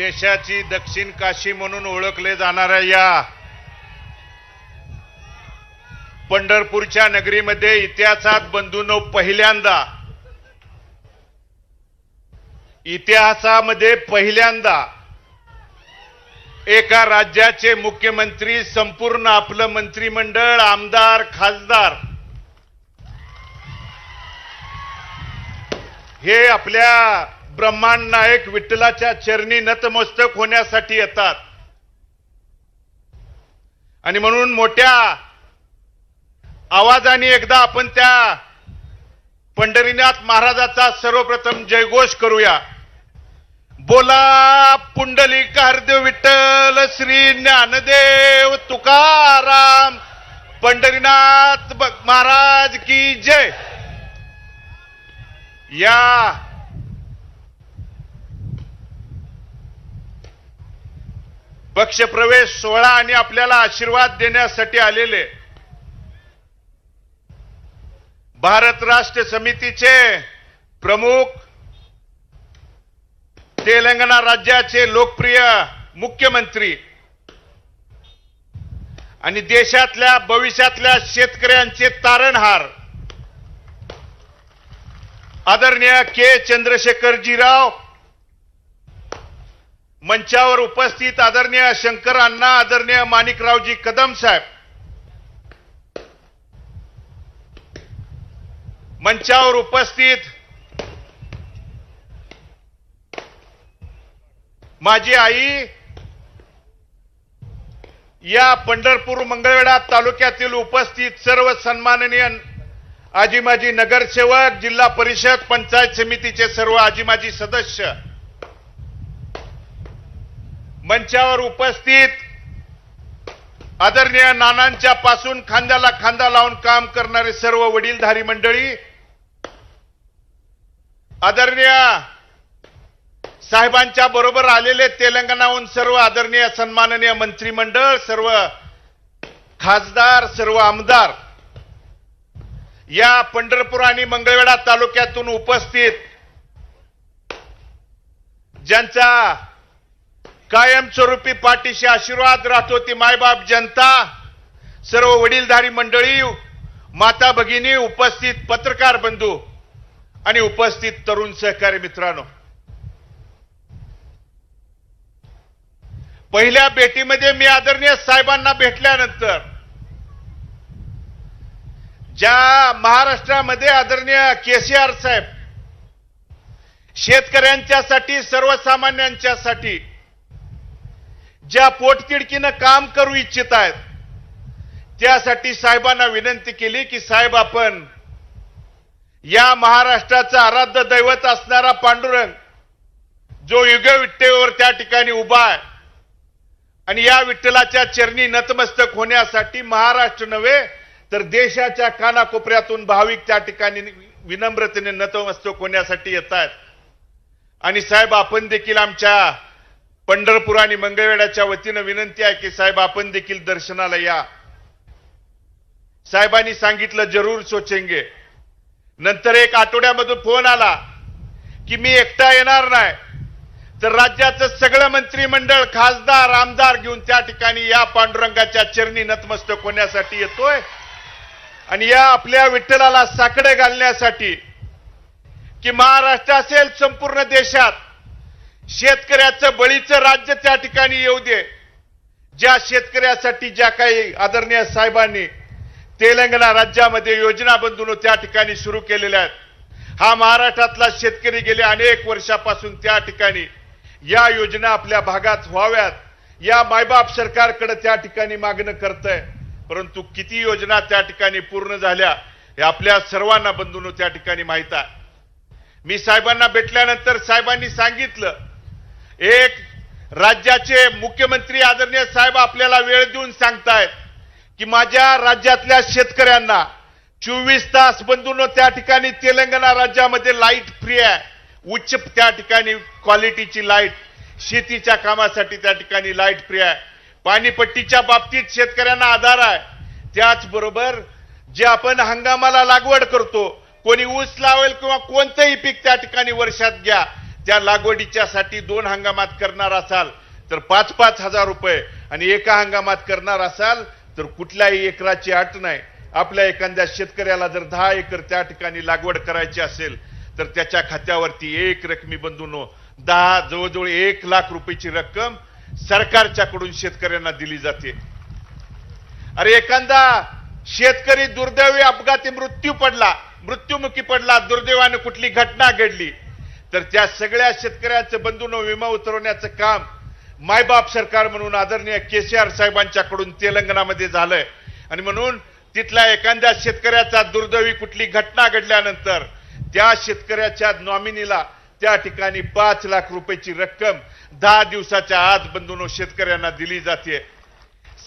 देशाची दक्षिण काशी म्हणून ओळखले जाणाऱ्या या पंढरपूरच्या नगरीमध्ये इतिहासात बंधूंनो पहिल्यांदा इतिहासामध्ये पहिल्यांदा एका राज्याचे मुख्यमंत्री संपूर्ण आपलं मंत्रिमंडळ आमदार खासदार हे आपल्या ब्रह्मांड नायक विठ्ठलाच्या चरणी नतमस्तक होण्यासाठी येतात. आणि म्हणून मोठ्या आवाजाने एकदा आपण त्या पंढरीनाथ महाराजाचा सर्वप्रथम जयघोष करूया. बोला पुंडलिक हरदेव विठ्ठल श्री ज्ञानदेव तुकाराम पंढरीनाथ महाराज की जय. या पक्षप्रवेश सोहळा आणि आपल्याला आशीर्वाद देण्यासाठी आलेले भारत राष्ट्र समितीचे प्रमुख तेलंगणा राज्याचे लोकप्रिय मुख्यमंत्री आणि देशातल्या भविष्यातल्या शेतकऱ्यांचे तारणहार आदरणीय के चंद्रशेखरजीराव मंचावर उपस्थित आदरणीय शंकर अण्णा आदरणीय माणिकरावजी कदम साहेब. मंचावर उपस्थित माझी आई या पंढरपूर मंगळवेढा तालुक्यातील उपस्थित सर्व सन्माननीय आजी माजी नगरसेवक जिल्हा परिषद पंचायत समितीचे सर्व आजी माजी सदस्य मंचावर उपस्थित आदरणीय नानांच्या पासून खांद्याला खांदा लावून काम करणारे सर्व वडीलधारी मंडळी आदरणीय साहेबांच्या बरोबर आलेले तेलंगणाहून सर्व आदरणीय सन्माननीय मंत्रिमंडळ सर्व खासदार सर्व आमदार या पंढरपूर आणि मंगळवेढा तालुक्यातून उपस्थित ज्यांचा कायमस्वरूपी पाठीशी आशीर्वाद राहतो ती मायबाप जनता. सर्व वडीलधारी मंडळी माता भगिनी उपस्थित पत्रकार बंधू आणि उपस्थित तरुण सहकारी मित्रांनो. पहिल्या भेटीमध्ये मी आदरणीय साहेबांना भेटल्यानंतर ज्या महाराष्ट्रामध्ये आदरणीय केसीआर साहेब शेतकऱ्यांच्यासाठी सर्वसामान्यांच्यासाठी ज्या पोटतिडकीनं काम करू इच्छित आहेत त्यासाठी साहेबांना विनंती केली की साहेब आपण या महाराष्ट्राचा आराध्य दैवत असणारा पांडुरंग जो युगविठ्ठेवर त्या ठिकाणी उभा आहे आणि या विठ्ठलाच्या चरणी नतमस्तक होण्यासाठी महाराष्ट्र नव्हे तर देशाच्या कानाकोपऱ्यातून भाविक त्या ठिकाणी विनम्रतेने नतमस्तक होण्यासाठी येत आहेत आणि साहेब आपण देखील आमच्या पंढरपूर आणि मंगळवेड्याच्या वतीनं विनंती आहे की साहेब आपण देखील दर्शनाला या. साहेबांनी सांगितलं जरूर सोचेंगे. नंतर एक आठवड्यामधून फोन आला की मी एकटा येणार नाही. तर राज्याचं सगळं मंत्रिमंडळ खासदार आमदार घेऊन त्या ठिकाणी या पांडुरंगाच्या चरणी नतमस्तक होण्यासाठी येतोय. आणि या आपल्या विठ्ठलाला साकडे घालण्यासाठी की महाराष्ट्र असेल संपूर्ण देशात शेतकऱ्याचं बळीचं राज्य त्या ठिकाणी येऊ दे. ज्या शेतकऱ्यासाठी ज्या काही आदरणीय साहेबांनी तेलंगणा राज्यामध्ये योजना बंधून त्या ठिकाणी सुरू केलेल्या आहेत. हा महाराष्ट्रातला शेतकरी गेल्या अनेक वर्षापासून त्या ठिकाणी या योजना आपल्या भागात व्हाव्यात. या मायबाप सरकारकडे त्या ठिकाणी मागणं करतंय. परंतु किती योजना त्या ठिकाणी पूर्ण झाल्या हे आपल्या सर्वांना बंधून त्या ठिकाणी माहीत आहे. मी साहेबांना भेटल्यानंतर साहेबांनी सांगितलं एक राज्याचे मुख्यमंत्री आदरणीय साहेब आपल्याला वेळ देऊन सांगतायत की माझ्या राज्यातल्या शेतकऱ्यांना चोवीस तास बंधून त्या ठिकाणी तेलंगणा राज्यामध्ये लाइट फ्री आहे. उच्च त्या ठिकाणी क्वालिटीची लाइट शेतीच्या कामासाठी त्या ठिकाणी लाइट फ्री आहे. पाणीपट्टीच्या बाबतीत शेतकऱ्यांना आधार आहे. त्याचबरोबर जे आपण हंगामाला लागवड करतो कोणी ऊस लावेल किंवा कोणतंही पीक त्या ठिकाणी वर्षात घ्या त्या लागवडीच्या साठी दोन हंगामात करणार असाल तर पाच पाच हजार रुपये. आणि एका हंगामात करणार असाल तर कुठल्याही एकराची अट नाही. आपल्या एखाद्या शेतकऱ्याला जर दहा एकर त्या ठिकाणी लागवड करायची असेल तर त्याच्या खात्यावरती एक रकमी बंधून दहा जवळजवळ एक लाख रुपयाची रक्कम सरकारच्याकडून शेतकऱ्यांना दिली जाते. अरे एखादा शेतकरी दुर्दैवी अपघाती मृत्यू पडला मृत्युमुखी पडला दुर्दैवाने कुठली घटना घडली तर त्या सगळ्या शेतकऱ्यांचं बंधून विमा उतरवण्याचं काम मायबाप सरकार म्हणून आदरणीय के सी आर साहेबांच्याकडून तेलंगणामध्ये झालंय. आणि म्हणून तिथल्या एखाद्या शेतकऱ्याचा दुर्दैवी कुठली घटना घडल्यानंतर त्या शेतकऱ्याच्या नॉमिनीला त्या ठिकाणी पाच लाख रुपयाची रक्कम दहा दिवसाच्या आत बंधून शेतकऱ्यांना दिली जाते.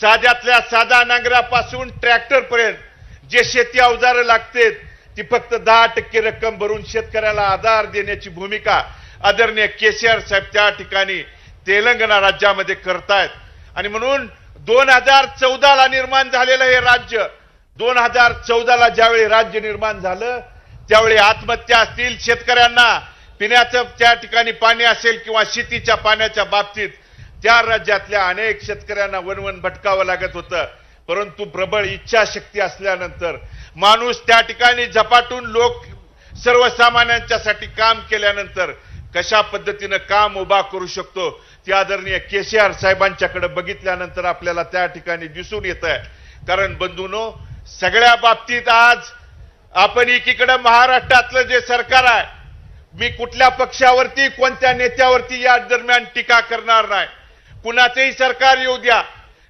साध्यातल्या साधा नांगरापासून ट्रॅक्टरपर्यंत जे शेती अवजारं लागते ती फक्त दहा टक्के रक्कम भरून शेतकऱ्याला आधार देण्याची भूमिका आदरणीय केसीआर साहेब त्या ठिकाणी तेलंगणा राज्यामध्ये करतायत. आणि म्हणून दोन हजार चौदाला निर्माण झालेलं हे राज्य दोन हजार चौदाला ज्यावेळी राज्य निर्माण झालं त्यावेळी आत्महत्या असतील शेतकऱ्यांना पिण्याचं त्या ठिकाणी पाणी असेल किंवा शेतीच्या पाण्याच्या बाबतीत त्या राज्यातल्या अनेक शेतकऱ्यांना वनवन भटकावं लागत होतं. परंतु प्रबळ इच्छाशक्ती असल्यानंतर माणूस त्या ठिकाणी झपाटून लोक सर्वसामान्यांच्यासाठी काम केल्यानंतर कशा पद्धतीनं काम उभा करू शकतो ती आदरणीय आर साहेबांच्याकडे बघितल्यानंतर आपल्याला त्या ठिकाणी दिसून येत आहे. कारण बंधूनो सगळ्या बाबतीत आज आपण एकीकडे महाराष्ट्रातलं जे सरकार आहे मी कुठल्या पक्षावरती कोणत्या नेत्यावरती या दरम्यान टीका करणार नाही. कुणाचंही सरकार येऊ द्या.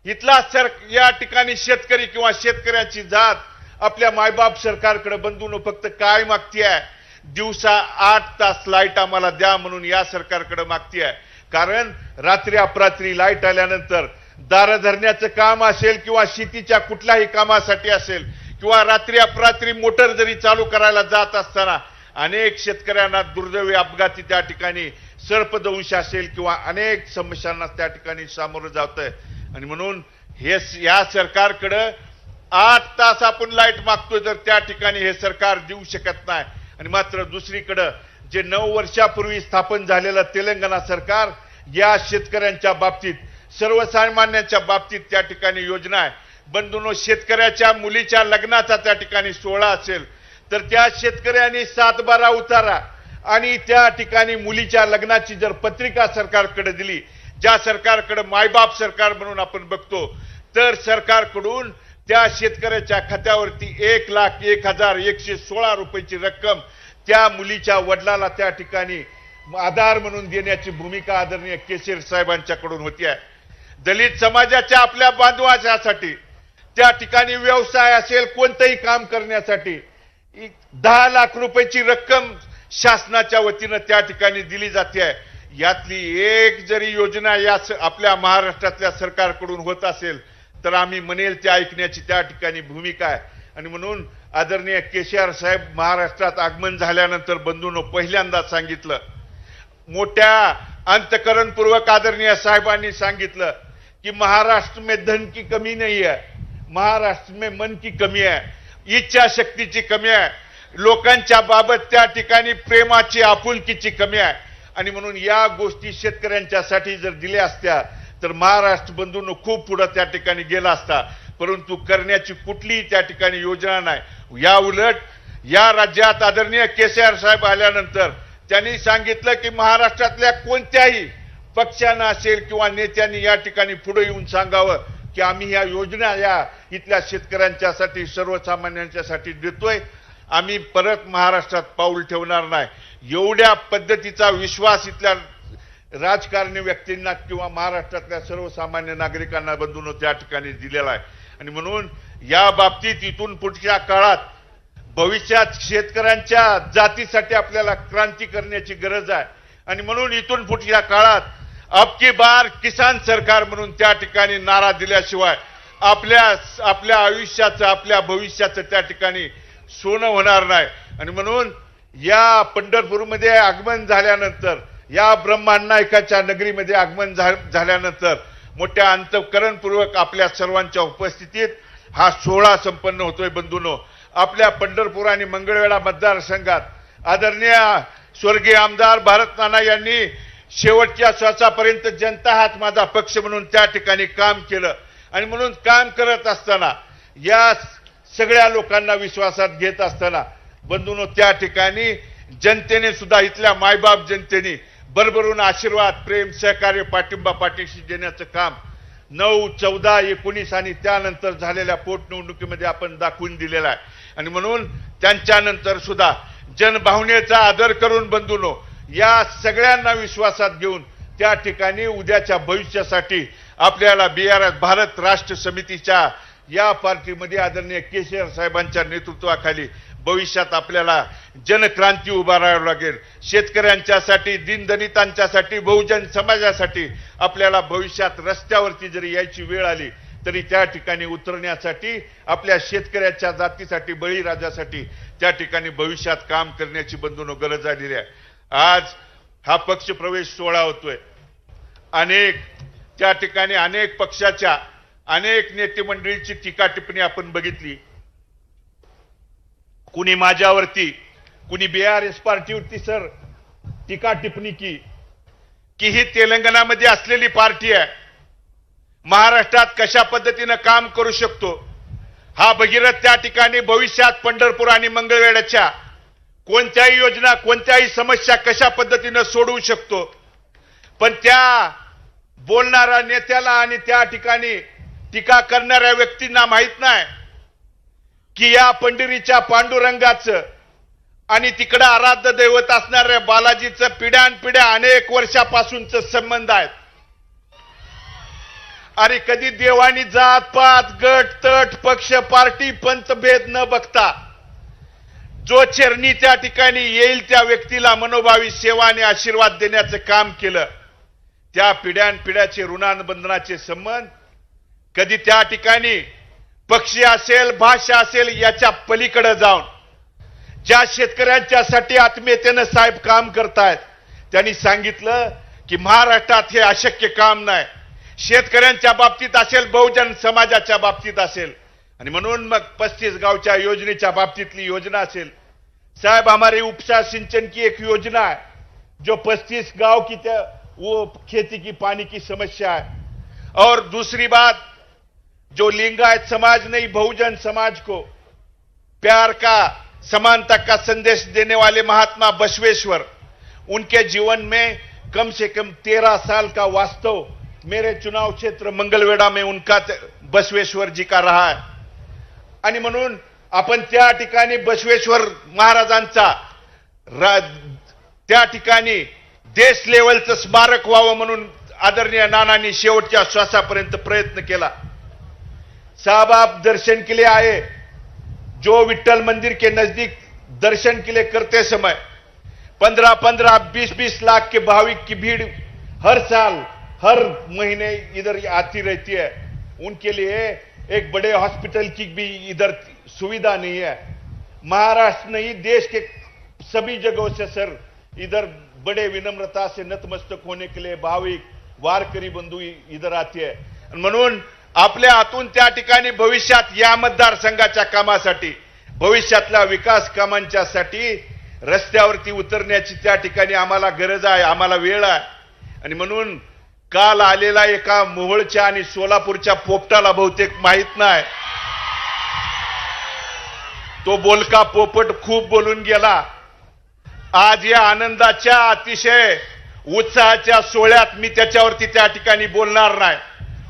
इथला सर या ठिकाणी शेतकरी किंवा शेतकऱ्याची जात आपल्या मायबाप सरकारकडे बंधून फक्त काय मागतीये दिवसा आठ तास लाइट आम्हाला द्या म्हणून या सरकारकडे आहे. कारण रात्री अपरात्री लाइट आल्यानंतर दारं धरण्याचं काम असेल किंवा शेतीच्या कुठल्याही कामासाठी असेल किंवा रात्री अपरात्री मोटर जरी चालू करायला जात असताना अनेक शेतकऱ्यांना दुर्दैवी अपघाती त्या ठिकाणी सर्पदंश असेल किंवा अनेक समस्यांना त्या ठिकाणी सामोरं जात आहे आणि म्हणून हे या सरकारकडं आठ तास आपण लाइट मागतोय तर त्या ठिकाणी हे सरकार देऊ शकत नाही. आणि मात्र दुसरीकडं जे नऊ वर्षापूर्वी स्थापन झालेलं तेलंगणा सरकार या शेतकऱ्यांच्या बाबतीत सर्वसामान्यांच्या बाबतीत त्या ठिकाणी योजना आहे. बंधूनो शेतकऱ्याच्या मुलीच्या लग्नाचा त्या ठिकाणी सोहळा असेल तर त्या शेतकऱ्यांनी सात बारा उतारा आणि त्या ठिकाणी मुलीच्या लग्नाची जर पत्रिका सरकारकडे दिली ज्या सरकारकडे मायबाप सरकार म्हणून आपण बघतो तर सरकारकडून त्या शेतकऱ्याच्या खात्यावरती एक लाख एक हजार एकशे सोळा रुपयाची रक्कम त्या मुलीच्या वडिलाला त्या ठिकाणी आधार म्हणून देण्याची भूमिका आदरणीय केशर साहेबांच्याकडून होती आहे. दलित समाजाच्या आपल्या बांधवाच्यासाठी त्या ठिकाणी व्यवसाय असेल कोणतंही काम करण्यासाठी दहा लाख रुपयाची रक्कम शासनाच्या वतीनं त्या ठिकाणी दिली जाते आहे. यातली एक जरी योजना या स- आपल्या महाराष्ट्रातल्या सरकारकडून होत असेल तर आम्ही म्हणेल ते ऐकण्याची त्या ठिकाणी भूमिका आहे. आणि म्हणून आदरणीय केसीआर साहेब महाराष्ट्रात आगमन झाल्यानंतर बंधूनं पहिल्यांदा सांगितलं मोठ्या अंतकरणपूर्वक आदरणीय साहेबांनी सांगितलं की महाराष्ट्र में धन की कमी नाही आहे महाराष्ट्र में मन की कमी आहे इच्छा शक्तीची कमी आहे लोकांच्या बाबत त्या ठिकाणी प्रेमाची आपुलकीची कमी आहे. आणि म्हणून या गोष्टी शेतकऱ्यांच्यासाठी जर दिल्या असत्या तर महाराष्ट्र बंधूंनो खूप पुढं त्या ठिकाणी गेला असता. परंतु करण्याची कुठलीही त्या ठिकाणी योजना नाही. या उलट या राज्यात आदरणीय केसीआर साहेब आल्यानंतर त्यांनी सांगितलं की महाराष्ट्रातल्या कोणत्याही पक्षानं असेल किंवा नेत्यांनी या ठिकाणी पुढे येऊन सांगावं की आम्ही या योजना या इथल्या शेतकऱ्यांच्यासाठी सर्वसामान्यांच्यासाठी देतोय. आम्ही परत महाराष्ट्रात पाऊल ठेवणार नाही. एवढ्या पद्धतीचा विश्वास इथल्या राजकारणी व्यक्तींना किंवा महाराष्ट्रातल्या सर्वसामान्य नागरिकांना बंधून त्या ठिकाणी दिलेला आहे. आणि म्हणून या बाबतीत इथून पुढच्या काळात भविष्यात शेतकऱ्यांच्या जातीसाठी आपल्याला क्रांती करण्याची गरज आहे. आणि म्हणून इथून पुढच्या काळात अबकी बार किसान सरकार म्हणून त्या ठिकाणी नारा दिल्याशिवाय आपल्या आपल्या आयुष्याचं आपल्या भविष्याचं त्या ठिकाणी सोनं होणार नाही. आणि म्हणून या पंढरपूरमध्ये आगमन झाल्यानंतर या ब्रह्मांनायकाच्या नगरीमध्ये आगमन झा- झाल्यानंतर मोठ्या अंतकरणपूर्वक आपल्या सर्वांच्या उपस्थितीत हा सोहळा संपन्न होतोय बंधूनो. आपल्या पंढरपूर आणि मंगळवेढा मतदारसंघात आदरणीय स्वर्गीय आमदार भारत नाना यांनी शेवटच्या श्वासापर्यंत जनता हाच माझा पक्ष म्हणून त्या ठिकाणी काम केलं. आणि म्हणून काम करत असताना या सगळ्या लोकांना विश्वासात घेत असताना बंधूनो त्या ठिकाणी जनतेने सुद्धा इथल्या मायबाप जनतेने भरभरून आशीर्वाद प्रेम सहकार्य पाठिंबा पाठीशी देण्याचं काम नऊ चौदा एकोणीस आणि त्यानंतर झालेल्या पोटनिवडणुकीमध्ये आपण दाखवून दिलेला आहे. आणि म्हणून त्यांच्यानंतर सुद्धा जनभावनेचा आदर करून बंधूनो या सगळ्यांना विश्वासात घेऊन त्या ठिकाणी उद्याच्या भविष्यासाठी आपल्याला बी आर भारत राष्ट्र समितीच्या या पार्टीमध्ये आदरणीय केसीआर साहेबांच्या नेतृत्वाखाली भविष्यात आपल्याला जनक्रांती उभारावी लागेल. शेतकऱ्यांच्यासाठी दिनदलितांच्यासाठी बहुजन समाजासाठी आपल्याला भविष्यात रस्त्यावरती जरी यायची वेळ आली तरी त्या ठिकाणी उतरण्यासाठी आपल्या शेतकऱ्याच्या जातीसाठी बळीराजासाठी त्या ठिकाणी भविष्यात काम करण्याची बंधून गरज आलेली आहे. आज हा पक्ष प्रवेश सोहळा होतोय. अनेक त्या ठिकाणी अनेक पक्षाच्या अनेक नेते मंडळीची टीका टिप्पणी आपण बघितली. कुणी माझ्यावरती कुणी बी आर एस पार्टीवरती सर टीका टिप्पणी की की ही तेलंगणामध्ये असलेली पार्टी आहे. महाराष्ट्रात कशा पद्धतीनं काम करू शकतो? हा भगीरथ त्या ठिकाणी भविष्यात पंढरपूर आणि मंगळवेढ्याच्या कोणत्याही योजना कोणत्याही समस्या कशा पद्धतीनं सोडवू शकतो? पण त्या बोलणाऱ्या नेत्याला आणि त्या ठिकाणी टीका करणाऱ्या व्यक्तींना माहीत नाही. की या पंढरीच्या पांडुरंगाचं आणि तिकडं आराध्य दैवत असणाऱ्या बालाजीचं पिढ्यानपिढ्या अनेक वर्षापासूनच संबंध आहेत. अरे कधी देवानी जात पात गट तट पक्ष पार्टी पंचभेद न बघता जो चरणी त्या ठिकाणी येईल त्या व्यक्तीला मनोभावी सेवा आणि आशीर्वाद देण्याचं काम केलं. त्या पिढ्यानपिढ्याचे ऋणानुबंधनाचे संबंध कधी त्या ठिकाणी पक्षी असेल भाषा असेल याच्या पलीकडे जाऊन. ज्या शेतकऱ्यांच्यासाठी आत्मीयतेनं साहेब काम करतायत त्यांनी सांगितलं की महाराष्ट्रात हे अशक्य काम नाही. शेतकऱ्यांच्या बाबतीत असेल बहुजन समाजाच्या बाबतीत असेल. आणि म्हणून मग पस्तीस गावच्या योजनेच्या बाबतीतली योजना असेल. साहेब हमारे उपसा सिंचन की एक योजना आहे जो पस्तीस गांव की त्या वो खेती की पानी की समस्या है और दूसरी बात जो लिंगायत समाज नहीं बहुजन समाज को प्यार का समानता का संदेश देने वाले महात्मा बसवेश्वर उनके जीवन में कम से कम तेरह साल का वास्तव मेरे चुनाव क्षेत्र मंगलवेढा में उनका बसवेश्वर जी का रहा है। आणि म्हणून आपण त्या ठिकाणी बसवेश्वर महाराजांचा रा- त्या ठिकाणी देश लेवलचं स्मारक व्हावं म्हणून आदरणीय नानांनी शेवटच्या श्वासापर्यंत प्रयत्न केला. साहब, आप दर्शन के लिए आए। जो विठ्ठल मंदिर के नज़दीक दर्शन के लिए करते समय पंद्रह पंद्रह बीस बीस लाख के भाविक की भीड़ हर साल, हर महीने इधर आती रहती है। उनके लिए एक बड़े हॉस्पिटल की भी इधर सुविधा नहीं है। महाराष्ट्र नहीं, देश के सभी जगहों से सर, इधर बड़े विनम्रता से नतमस्तक होने के लिए भाविक, वारकरी बंधू इधर आती है। म्हणून आपल्या आतून त्या ठिकाणी भविष्यात या मतदारसंघाच्या कामासाठी भविष्यातल्या विकास कामांच्यासाठी रस्त्यावरती उतरण्याची त्या ठिकाणी आम्हाला गरज आहे आम्हाला वेळ आहे. आणि म्हणून काल आलेला एका मोहोळच्या आणि सोलापूरच्या पोपटाला बहुतेक माहीत नाही. तो बोलका पोपट खूप बोलून गेला. आज या आनंदाच्या अतिशय उत्साहाच्या सोहळ्यात मी त्याच्यावरती त्या ठिकाणी बोलणार नाही.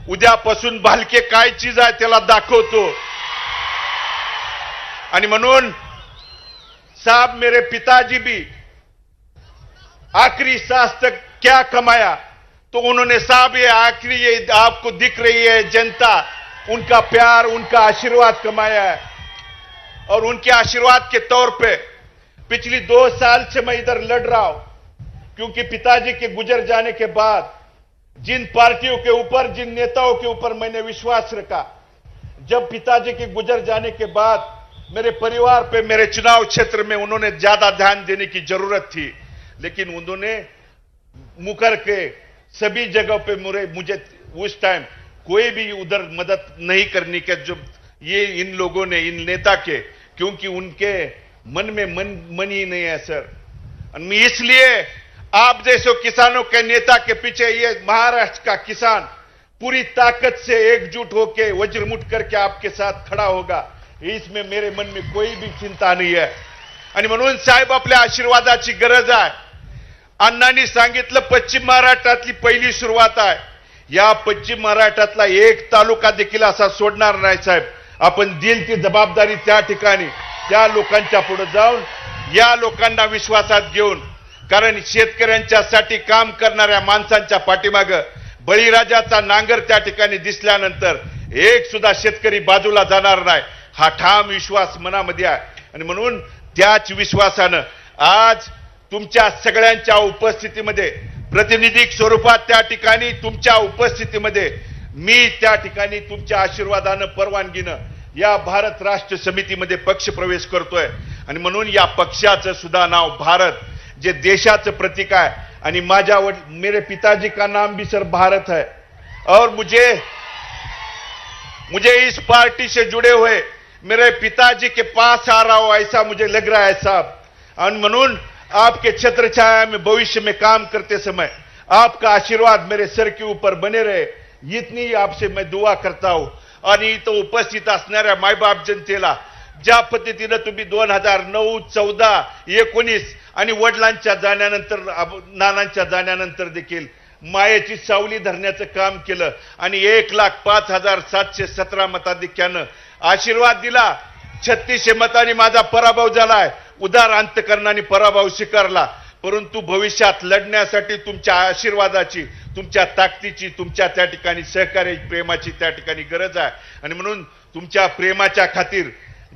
उद्यापासून भालके काय चीज आहे त्याला दाखवतो. आणि म्हणून साहब मेरे पिताजी भी आखिरी सांस तक क्या कमाया? तो उन्होंने साहब ये आखिरी ये आपको दिख रही है जनता उनका प्यार उनका आशीर्वाद कमाया है। और उनके आशीर्वाद के तौर पे पिछली दो साल से मैं इधर लड़ रहा हूं क्योंकि पिताजी के गुजर जाने के बाद जिन पार्टियों के ऊपर, जिन नेताओं के ऊपर मैंने विश्वास रखा, जब पिताजी के गुजर जाने के बाद मेरे परिवार पे, मेरे चुनाव क्षेत्र में उन्होंने ज़्यादा ध्यान देने की ज़रूरत थी, लेकिन उन्होंने मुकर के सभी जगह पे मुझे मुझे उस टाइम कोई भी उधर मदद नहीं करने के, जो ये इन लोगों ने, इन नेता के, क्योंकि उनके मन में मन मन ही नहीं है, सर। इसलिए आप जैसे किसानों के नेता के पीछे ये महाराष्ट्र का किसान पूरी ताकत से एकजुट होके वज्रमुट करके आपके साथ खड़ा होगा। इसमें मेरे मन में कोई भी चिंता नहीं है। आणि म्हणून साहेब आपल्या आशीर्वादाची गरज आहे. अण्णांनी सांगितलं पश्चिम महाराष्ट्रातली पहिली सुरुवात आहे. या पश्चिम महाराष्ट्रातला एक तालुका देखील असा सोडणार नाही साहेब. आपण दिल ती जबाबदारी त्या ठिकाणी. त्या लोकांच्या पुढे जाऊन या लोकांना विश्वासात घेऊन कारण शेतकऱ्यांच्यासाठी काम करणाऱ्या माणसांच्या पाठीमाग बळीराजाचा नांगर त्या ठिकाणी दिसल्यानंतर एक सुद्धा शेतकरी बाजूला जाणार नाही. हा ठाम विश्वास मनामध्ये आहे. आणि म्हणून त्याच विश्वासानं आज तुमच्या सगळ्यांच्या उपस्थितीमध्ये प्रतिनिधिक स्वरूपात त्या ठिकाणी तुमच्या उपस्थितीमध्ये मी त्या ठिकाणी तुमच्या आशीर्वादानं परवानगीनं या भारत राष्ट्र समितीमध्ये पक्ष प्रवेश करतोय. आणि म्हणून या पक्षाचं सुद्धा नाव भारत जे देशाचं प्रतीक आहे. आणि माझ्या वड मेरे पिताजी का नाम भी सर भारत है. और मुझे मुझे इस पार्टी से जुड़े हुए मेरे पिताजी के पास आ रहा हो ऐसा मुझे लग रहा है साहब। और म्हणून आपके छत्र छाया में भविष्य में काम करते समय आपका आशीर्वाद मेरे सर के ऊपर बने रहे। इतनी आपसे मैं दुआ करता हूं। आणि इथं उपस्थित असणाऱ्या मायबाप जनतेला ज्या पद्धतीनं तुम्ही दोन हजार नऊ चौदा एकोणीस आणि वडिलांच्या जाण्यानंतर नानांच्या जाण्यानंतर देखील मायेची सावली धरण्याचं काम केलं आणि एक लाख पाच हजार सातशे सतरा मताधिक्यानं आशीर्वाद दिला. छत्तीसशे मतांनी माझा पराभव झालाय. उदार अंतकरणाने पराभव स्वीकारला. परंतु भविष्यात लढण्यासाठी तुमच्या आशीर्वादाची तुमच्या ताकदीची तुमच्या त्या ठिकाणी सहकार्य प्रेमाची त्या ठिकाणी गरज आहे. आणि म्हणून तुमच्या प्रेमाच्या खातीर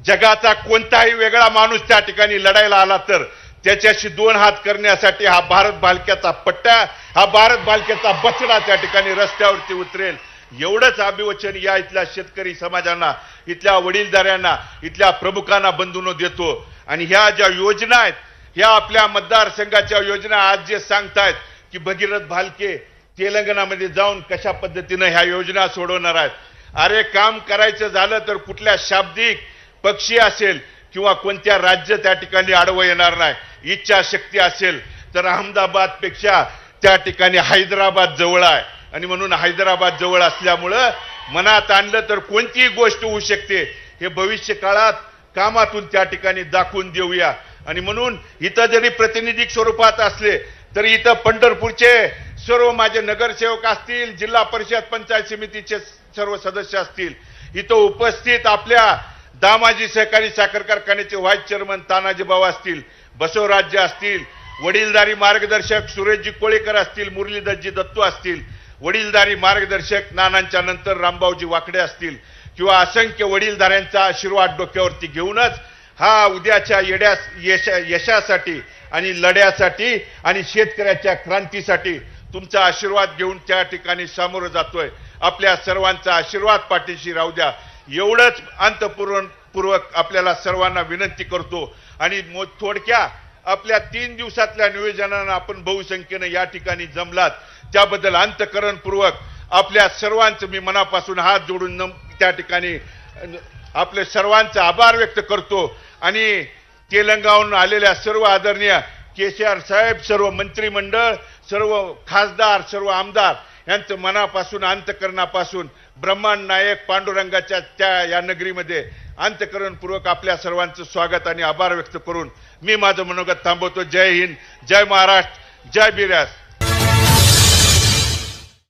जगाचा कोणताही वेगळा माणूस त्या ठिकाणी लढायला आला तर त्याच्याशी दोन हात करण्यासाठी हा भारत बालक्याचा पट्टा हा भारत बालक्याचा बचडा त्या ठिकाणी रस्त्यावरती उतरेल. एवढंच अभिवचन या इथल्या शेतकरी समाजांना इथल्या वडीलधाऱ्यांना इथल्या प्रमुखांना बंधून देतो. आणि ह्या ज्या योजना आहेत ह्या आपल्या मतदारसंघाच्या योजना आज जे सांगतायत की भगीरथ भालके तेलंगणामध्ये जाऊन कशा पद्धतीनं ह्या योजना सोडवणार आहेत. अरे काम करायचं झालं तर कुठल्या शाब्दिक पक्षी असेल किंवा कोणत्या राज्य त्या ठिकाणी आडवं येणार नाही. इच्छाशक्ती असेल तर अहमदाबादपेक्षा त्या ठिकाणी हैदराबाद जवळ आहे. आणि म्हणून हैदराबाद जवळ असल्यामुळं मनात आणलं तर कोणतीही गोष्ट होऊ शकते. हे भविष्य काळात कामातून त्या ठिकाणी दाखवून देऊया. आणि म्हणून इथं जरी प्रतिनिधिक स्वरूपात असले तरी इथं पंढरपूरचे सर्व माझे नगरसेवक असतील जिल्हा परिषद पंचायत समितीचे सर्व सदस्य असतील इथं उपस्थित आपल्या दामाजी सहकारी साखर कारखान्याचे व्हाईस चेअरमन तानाजी असतील बसवराज्य असतील वडीलधारी मार्गदर्शक सुरेशजी कोळेकर असतील मुरलीधरजी दत्तू असतील वडीलधारी मार्गदर्शक नानांच्या नंतर रामभाऊजी वाकडे असतील किंवा असंख्य वडीलधाऱ्यांचा आशीर्वाद डोक्यावरती घेऊनच हा उद्याच्या येड्या यशा यशासाठी आणि लढ्यासाठी आणि शेतकऱ्याच्या क्रांतीसाठी तुमचा आशीर्वाद घेऊन त्या ठिकाणी सामोरं जातोय. आपल्या सर्वांचा आशीर्वाद पाठीशी राहू द्या. एवढंच अंतपूर्ण पूर्वक आपल्याला सर्वांना विनंती करतो. आणि मो- थोडक्या आपल्या तीन दिवसातल्या नियोजनानं आपण बहुसंख्येनं या ठिकाणी जमलात. त्याबद्दल अंतकरणपूर्वक आपल्या सर्वांचं मी मनापासून हात जोडून नम- त्या ठिकाणी आपले सर्वांचा आभार व्यक्त करतो. आणि तेलंगावून आलेल्या सर्व आदरणीय केसीआर साहेब सर्व मंत्रिमंडळ सर्व खासदार सर्व आमदार यांचं मनापासून अंतकरणापासून ब्रह्मांड नायक पांडुरंगाच्या त्या या नगरीमध्ये अंतकरणपूर्वक आपल्या सर्वांचं स्वागत आणि आभार व्यक्त करून मी माझं मनोगत थांबवतो. जय हिंद जय महाराष्ट्र जय बिरास.